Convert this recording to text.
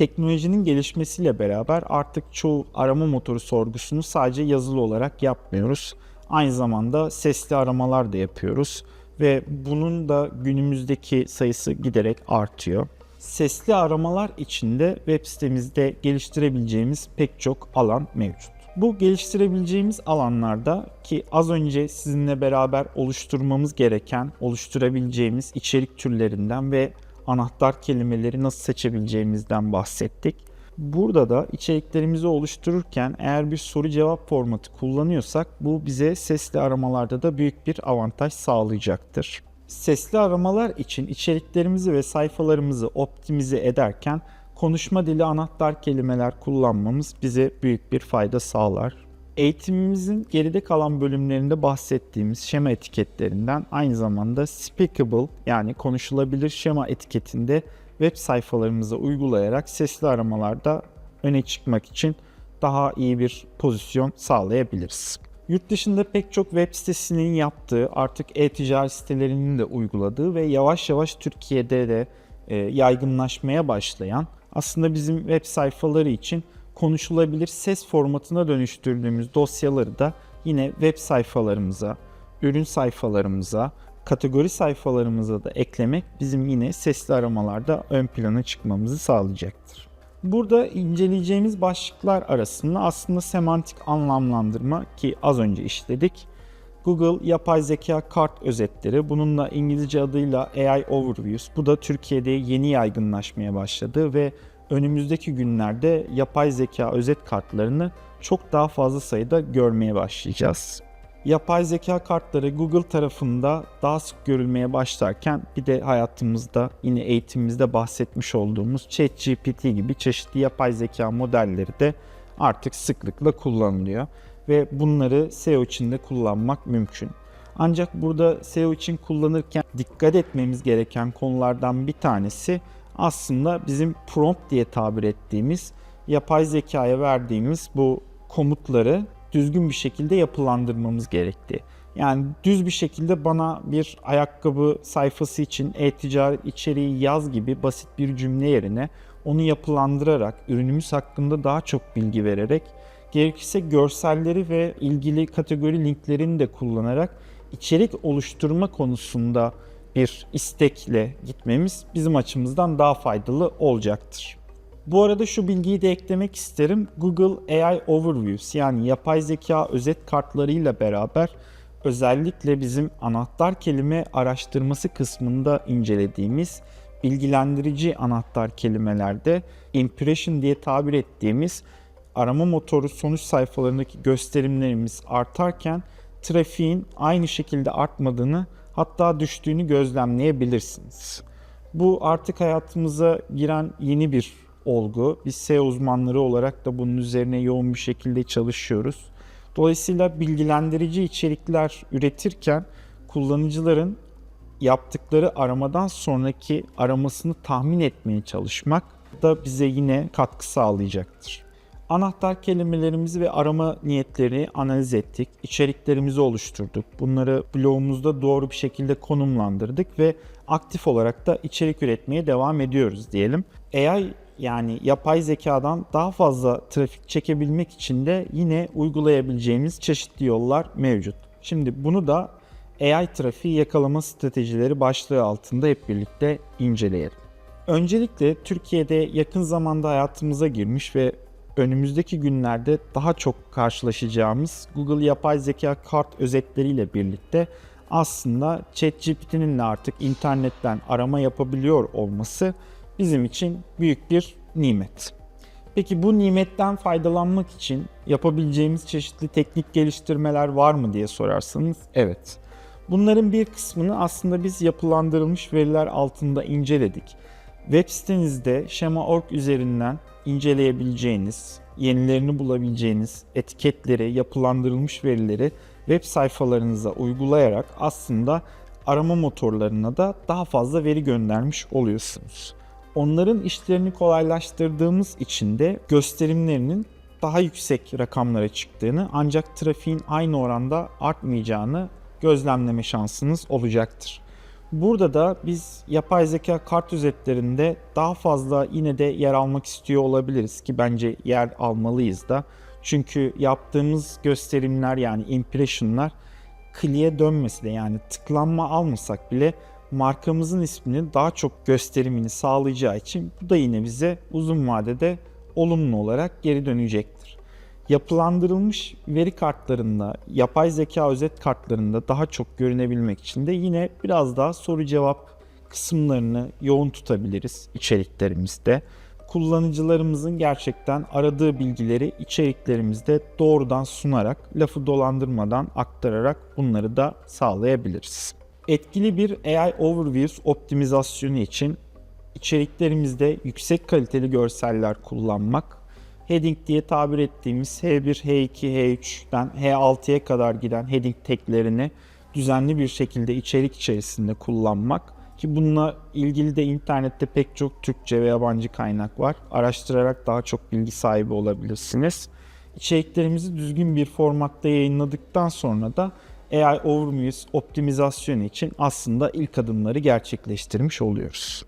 teknolojinin gelişmesiyle beraber artık çoğu arama motoru sorgusunu sadece yazılı olarak yapmıyoruz. Aynı zamanda sesli aramalar da yapıyoruz ve bunun da günümüzdeki sayısı giderek artıyor. Sesli aramalar içinde web sitemizde geliştirebileceğimiz pek çok alan mevcut. Bu geliştirebileceğimiz alanlarda ki az önce sizinle beraber oluşturmamız gereken, oluşturabileceğimiz içerik türlerinden ve anahtar kelimeleri nasıl seçebileceğimizden bahsettik. Burada da içeriklerimizi oluştururken eğer bir soru cevap formatı kullanıyorsak bu bize sesli aramalarda da büyük bir avantaj sağlayacaktır. Sesli aramalar için içeriklerimizi ve sayfalarımızı optimize ederken konuşma dili anahtar kelimeler kullanmamız bize büyük bir fayda sağlar. Eğitimimizin geride kalan bölümlerinde bahsettiğimiz şema etiketlerinden aynı zamanda speakable yani konuşulabilir şema etiketinde web sayfalarımıza uygulayarak sesli aramalarda öne çıkmak için daha iyi bir pozisyon sağlayabiliriz. Yurt dışında pek çok web sitesinin yaptığı, artık e-ticaret sitelerinin de uyguladığı ve yavaş yavaş Türkiye'de de e, yaygınlaşmaya başlayan aslında bizim web sayfaları için konuşulabilir ses formatına dönüştürdüğümüz dosyaları da yine web sayfalarımıza, ürün sayfalarımıza, kategori sayfalarımıza da eklemek bizim yine sesli aramalarda ön plana çıkmamızı sağlayacaktır. Burada inceleyeceğimiz başlıklar arasında aslında semantik anlamlandırma ki az önce işledik. Google yapay zeka kart özetleri, bununla İngilizce adıyla AI Overviews. Bu da Türkiye'de yeni yaygınlaşmaya başladı ve önümüzdeki günlerde yapay zeka özet kartlarını çok daha fazla sayıda görmeye başlayacağız. Yapay zeka kartları Google tarafında daha sık görülmeye başlarken bir de hayatımızda yine eğitimimizde bahsetmiş olduğumuz ChatGPT gibi çeşitli yapay zeka modelleri de artık sıklıkla kullanılıyor ve bunları SEO için de kullanmak mümkün. Ancak burada SEO için kullanırken dikkat etmemiz gereken konulardan bir tanesi aslında bizim prompt diye tabir ettiğimiz yapay zekaya verdiğimiz bu komutları düzgün bir şekilde yapılandırmamız gerekti. Yani düz bir şekilde bana bir ayakkabı sayfası için e-ticaret içeriği yaz gibi basit bir cümle yerine onu yapılandırarak, ürünümüz hakkında daha çok bilgi vererek, gerekirse görselleri ve ilgili kategori linklerini de kullanarak içerik oluşturma konusunda bir istekle gitmemiz bizim açımızdan daha faydalı olacaktır. Bu arada şu bilgiyi de eklemek isterim. Google AI Overviews yani yapay zeka özet kartlarıyla beraber özellikle bizim anahtar kelime araştırması kısmında incelediğimiz bilgilendirici anahtar kelimelerde impression diye tabir ettiğimiz arama motoru sonuç sayfalarındaki gösterimlerimiz artarken trafiğin aynı şekilde artmadığını hatta düştüğünü gözlemleyebilirsiniz. Bu artık hayatımıza giren yeni bir olgu. Biz SEO uzmanları olarak da bunun üzerine yoğun bir şekilde çalışıyoruz. Dolayısıyla bilgilendirici içerikler üretirken kullanıcıların yaptıkları aramadan sonraki aramasını tahmin etmeye çalışmak da bize yine katkı sağlayacaktır. Anahtar kelimelerimizi ve arama niyetleri analiz ettik. İçeriklerimizi oluşturduk. Bunları blogumuzda doğru bir şekilde konumlandırdık ve aktif olarak da içerik üretmeye devam ediyoruz diyelim. AI yani yapay zekadan daha fazla trafik çekebilmek için de yine uygulayabileceğimiz çeşitli yollar mevcut. Şimdi bunu da AI trafiği yakalama stratejileri başlığı altında hep birlikte inceleyelim. Öncelikle Türkiye'de yakın zamanda hayatımıza girmiş ve önümüzdeki günlerde daha çok karşılaşacağımız Google yapay zeka kart özetleriyle birlikte aslında ChatGPT'nin de artık internetten arama yapabiliyor olması bizim için büyük bir nimet. Peki bu nimetten faydalanmak için yapabileceğimiz çeşitli teknik geliştirmeler var mı diye sorarsanız evet. Bunların bir kısmını aslında biz yapılandırılmış veriler altında inceledik. Web sitenizde Schema.org üzerinden inceleyebileceğiniz, yenilerini bulabileceğiniz etiketleri, yapılandırılmış verileri web sayfalarınıza uygulayarak aslında arama motorlarına da daha fazla veri göndermiş oluyorsunuz. Onların işlerini kolaylaştırdığımız için de gösterimlerinin daha yüksek rakamlara çıktığını ancak trafiğin aynı oranda artmayacağını gözlemleme şansınız olacaktır. Burada da biz yapay zeka kart özetlerinde daha fazla yine de yer almak istiyor olabiliriz ki bence yer almalıyız da. Çünkü yaptığımız gösterimler yani impressionlar kliğe dönmesi de yani tıklanma almasak bile markamızın isminin daha çok gösterimini sağlayacağı için bu da yine bize uzun vadede olumlu olarak geri dönecektir. Yapılandırılmış veri kartlarında, yapay zeka özet kartlarında daha çok görünebilmek için de yine biraz daha soru cevap kısımlarını yoğun tutabiliriz içeriklerimizde. Kullanıcılarımızın gerçekten aradığı bilgileri içeriklerimizde doğrudan sunarak, lafı dolandırmadan aktararak bunları da sağlayabiliriz. Etkili bir AI Overviews optimizasyonu için içeriklerimizde yüksek kaliteli görseller kullanmak, heading diye tabir ettiğimiz H1, H2, H3'ten H6'ya kadar giden heading taglerini düzenli bir şekilde içerik içerisinde kullanmak ki bununla ilgili de internette pek çok Türkçe ve yabancı kaynak var. Araştırarak daha çok bilgi sahibi olabilirsiniz. İçeriklerimizi düzgün bir formatta yayınladıktan sonra da AI Overviews optimizasyonu için aslında ilk adımları gerçekleştirmiş oluyoruz.